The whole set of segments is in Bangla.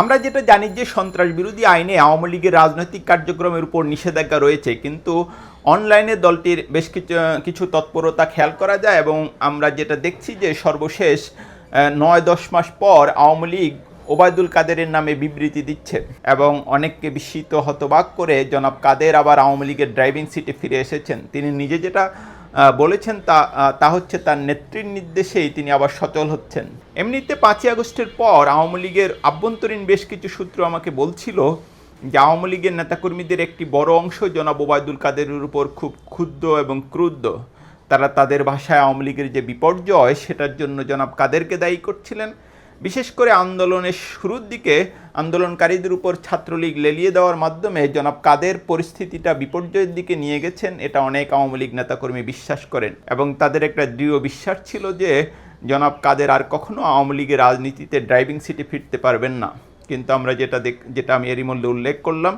আমরা যেটা জানি যে সন্ত্রাস বিরোধী আইনে আওয়ামী লীগের রাজনৈতিক কার্যক্রমের উপর নিষেধাজ্ঞা রয়েছে, কিন্তু অনলাইনে দলটির বেশ কিছু কিছু তৎপরতা খেয়াল করা যায় এবং আমরা যেটা দেখছি যে সর্বশেষ নয় দশ মাস পর আওয়ামী লীগ ওবায়দুল কাদেরের নামে বিবৃতি দিচ্ছে এবং অনেককে বিস্মিত, হতবাক করে জনাব কাদের আবার আওয়ামী লীগের ড্রাইভিং সিটে ফিরে এসেছেন। তিনি নিজে যেটা বলেছেন তা তা হচ্ছে তার নেত্রীর নির্দেশেই তিনি আবার সচল হচ্ছেন। এমনিতে পাঁচই আগস্টের পর আওয়ামী লীগের আভ্যন্তরীণ বেশ কিছু সূত্র আমাকে বলছিল যে আওয়ামী লীগের নেতাকর্মীদের একটি বড় অংশ জনাব ওবায়দুল কাদেরের উপর খুব ক্ষুব্ধ এবং ক্রুদ্ধ। তারা তাদের ভাষায় আওয়ামী লীগের যে বিপর্যয়, সেটার জন্য জনাব কাদেরকে দায়ী করছিলেন। বিশেষ করে আন্দোলনের শুরুর দিকে আন্দোলনকারীদের উপর ছাত্রলীগ লেলিয়ে দেওয়ার মাধ্যমে জনাব কাদের পরিস্থিতিটা বিপর্যয়ের দিকে নিয়ে গেছেন, এটা অনেক আওয়ামী লীগ নেতাকর্মী বিশ্বাস করেন। এবং তাদের একটা দৃঢ় বিশ্বাস ছিল যে জনাব কাদের আর কখনো আওয়ামী লীগের রাজনীতিতে ড্রাইভিং সিটে ফিরতে পারবেন না। কিন্তু আমরা যেটা দেখ, যেটা আমি এরই মধ্যে উল্লেখ করলাম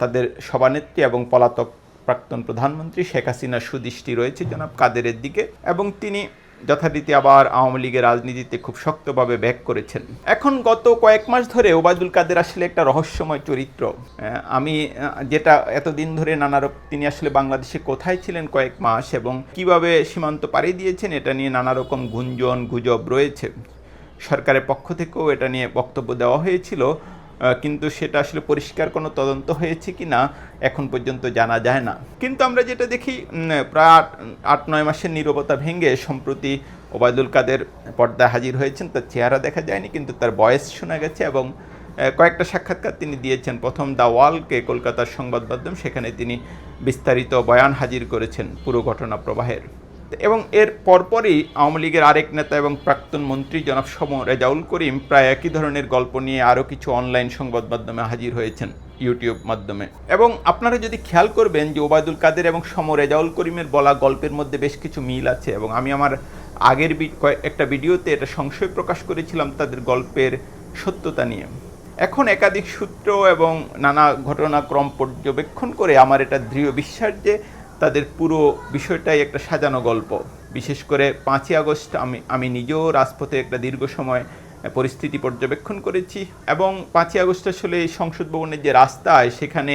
তাদের সভানেত্রী এবং পলাতক প্রাক্তন প্রধানমন্ত্রী শেখ হাসিনার সুদৃষ্টি রয়েছে জনাব কাদেরের দিকে। এবং তিনি যথারীতি আবার আওয়ামী লীগের রাজনীতিতে খুব শক্তভাবে ব্যাক করেছেন। এখন গত কয়েক মাস ধরে ওবায়দুল কাদের আসলে একটা রহস্যময় চরিত্র। আমি যেটা এতদিন ধরে নানা তিনি আসলে বাংলাদেশে কোথায় ছিলেন কয়েক মাস এবং কীভাবে সীমান্ত পাড়ি দিয়েছেন, এটা নিয়ে নানা রকম গুঞ্জন, গুজব রয়েছে। সরকারের পক্ষ থেকেও এটা নিয়ে বক্তব্য দেওয়া হয়েছিল। কিন্তু সেটা আসলে পরিষ্কার কোনো তদন্ত হয়েছে কি না, এখন পর্যন্ত জানা যায় না। কিন্তু আমরা যেটা দেখি প্রায় আট আট, নয় মাসের নীরবতা ভেঙে সম্প্রতি ওবায়দুল কাদের পর্দায় হাজির হয়েছেন, তার চেহারা দেখা যায়নি, কিন্তু তার বয়স শোনা গেছে এবং কয়েকটা সাক্ষাৎকার তিনি দিয়েছেন। প্রথম দ্য ওয়ালকে কলকাতার সংবাদ মাধ্যম সেখানে তিনি বিস্তারিত বয়ান হাজির করেছেন পুরো ঘটনা প্রবাহের। এবং এর পরপরই আওয়ামী লীগের আরেক নেতা এবং প্রাক্তন মন্ত্রী জনাব সম রেজাউল করিম প্রায় একই ধরনের গল্প নিয়ে আরও কিছু অনলাইন সংবাদ মাধ্যমে হাজির হয়েছেন ইউটিউব মাধ্যমে। এবং আপনারা যদি খেয়াল করবেন যে ওবায়দুল কাদের এবং সম রেজাউল করিমের বলা গল্পের মধ্যে বেশ কিছু মিল আছে এবং আমি আমার আগের একটা ভিডিওতে এটা সংশয় প্রকাশ করেছিলাম তাদের গল্পের সত্যতা নিয়ে। এখন একাধিক সূত্র এবং নানা ঘটনাক্রম পর্যবেক্ষণ করে আমার এটা দৃঢ় বিশ্বাস যে তাদের পুরো বিষয়টাই একটা সাজানো গল্প। বিশেষ করে পাঁচই আগস্ট আমি আমি নিজেও রাজপথে একটা দীর্ঘ সময় পরিস্থিতি পর্যবেক্ষণ করেছি এবং পাঁচই আগস্ট আসলে সংসদ ভবনের যে রাস্তায় সেখানে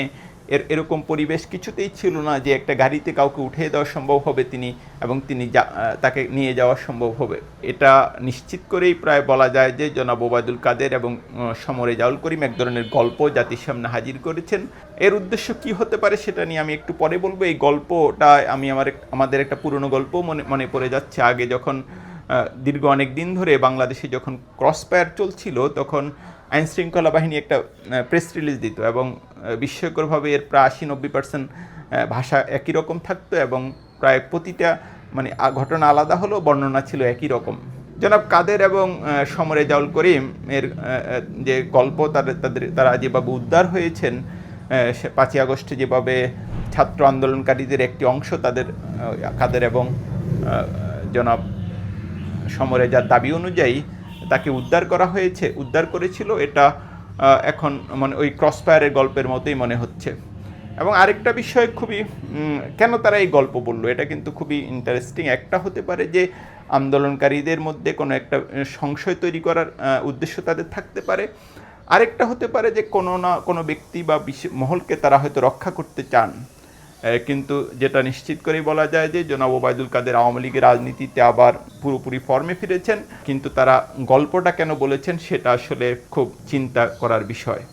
এর এরকম পরিবেশ কিছুতেই ছিল না যে একটা গাড়িতে কাউকে উঠিয়ে দেওয়া সম্ভব হবে তিনি এবং তিনি তাকে নিয়ে যাওয়া সম্ভব হবে। এটা নিশ্চিত করেই প্রায় বলা যায় যে জনাব ওবায়দুল কাদের এবং সমরে জাউল করিম এক ধরনের গল্প জাতির সামনে হাজির করেছেন। এর উদ্দেশ্য কি হতে পারে সেটা নিয়ে আমি একটু পরে বলব। এই গল্পটা আমি আমার আমাদের একটা পুরনো গল্প মনে মনে পড়ে যাচ্ছে। আগে যখন দীর্ঘ অনেক দিন ধরে বাংলাদেশে যখন ক্রসফায়ার চলছিল তখন আইন শৃঙ্খলা বাহিনী একটা প্রেস রিলিজ দিত এবং বিস্ময়করভাবে এর প্রায় আশি নব্বই পার্সেন্ট ভাষা একই রকম থাকতো এবং প্রায় প্রতিটা মানে ঘটনা আলাদা হলেও বর্ণনা ছিল একই রকম। জনাব কাদের এবং সমরে জাউল করিম এর যে গল্প তাদের তাদের, তারা যেভাবে উদ্ধার হয়েছেন পাঁচই আগস্টে যেভাবে ছাত্র আন্দোলনকারীদের একটি অংশ তাদের কাদের এবং জনাব সমরে যার দাবি অনুযায়ী তাকে উদ্ধার করা হয়েছে, উদ্ধার করেছিল, এটা এখন মানে ওই ক্রসফায়ারের গল্পের মতোই মনে হচ্ছে। এবং আরেকটা বিষয় খুবই কেন তারা এই গল্প বলল, এটা কিন্তু খুবই ইন্টারেস্টিং একটা হতে পারে যে, আন্দোলনকারীদের মধ্যে কোনো একটা সংশয় তৈরি করার উদ্দেশ্য তাদের থাকতে পারে। আরেকটা হতে পারে যে, কোনো না, কোনো ব্যক্তি বা মহলকে তারা হয়তো রক্ষা করতে চান। কিন্তু যেটা নিশ্চিত করেই বলা যায় যে জনাব ওবায়দুল কাদের আওয়ামী লীগের রাজনীতিতে আবার পুরোপুরি ফর্মে ফিরেছেন, কিন্তু তারা গল্পটা কেন বলেছেন সেটা আসলে খুব চিন্তা করার বিষয়।